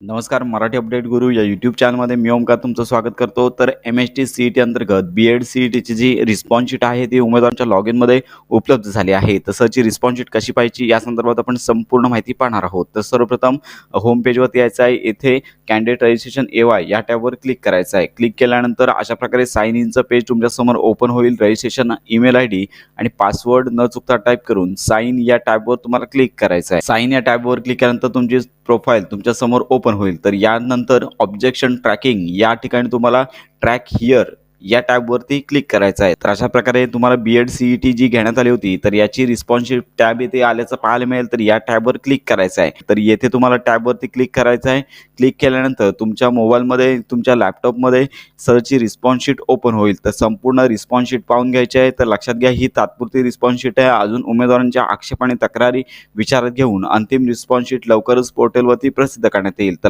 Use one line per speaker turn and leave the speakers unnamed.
नमस्कार मराठी अपडेट गुरु या यूट्यूब चॅनलमध्ये मी ओमकार तुमचं स्वागत करतो. तर M S T C E T अंतर्गत बी एड सी ई टीची जी रिस्पॉन्स शीट आहे ती उमेदवारांच्या लॉग इनमध्ये उपलब्ध झाली आहे. तसंच रिस्पॉन्स शीट कशी पाहिजे या संदर्भात आपण संपूर्ण माहिती पाहणार आहोत. तर सर्वप्रथम होम पेजवरती यायचं आहे. येथे कॅन्डिडेट रजिस्ट्रेशन ए वाय या टॅबवर क्लिक करायचं आहे. क्लिक केल्यानंतर अशा प्रकारे साईन इनचं पेज तुमच्यासमोर ओपन होईल. रजिस्ट्रेशन ईमेल आय डी आणि पासवर्ड न चुकता टाईप करून साईन या टॅबवर तुम्हाला क्लिक करायचं आहे. साईन या टॅबवर क्लिक केल्यानंतर तुमची प्रोफाईल तुमच्यासमोर ओपन ओपन होईल. तर यानंतर ऑब्जेक्शन ट्रॅकिंग या ठिकाणी तुम्हाला ट्रॅक हिअर या टॅबवरती क्लिक करायचं आहे. तर अशा प्रकारे तुम्हाला B Ed C E T जी घेण्यात आली होती तर याची रिस्पॉन्सिव टॅब येथे आल्याचं पाहायला मिळेल. तर या टॅबवर क्लिक करायचं आहे. तर येथे तुम्हाला टॅबवरती क्लिक करायचं आहे. क्लिक केल्यानंतर तुमच्या मोबाईलमध्ये तुमच्या लॅपटॉपमध्ये सरची रिस्पॉन्स शीट ओपन होईल. तर संपूर्ण रिस्पॉन्स शीट पाहून घ्यायची आहे. तर लक्षात घ्या ही तात्पुरती रिस्पॉन्स शीट आहे. अजून उमेदवारांच्या आक्षेप आणि तक्रारी विचारात घेऊन अंतिम रिस्पॉन्स शीट लवकरच पोर्टलवरती प्रसिद्ध करण्यात येईल. तर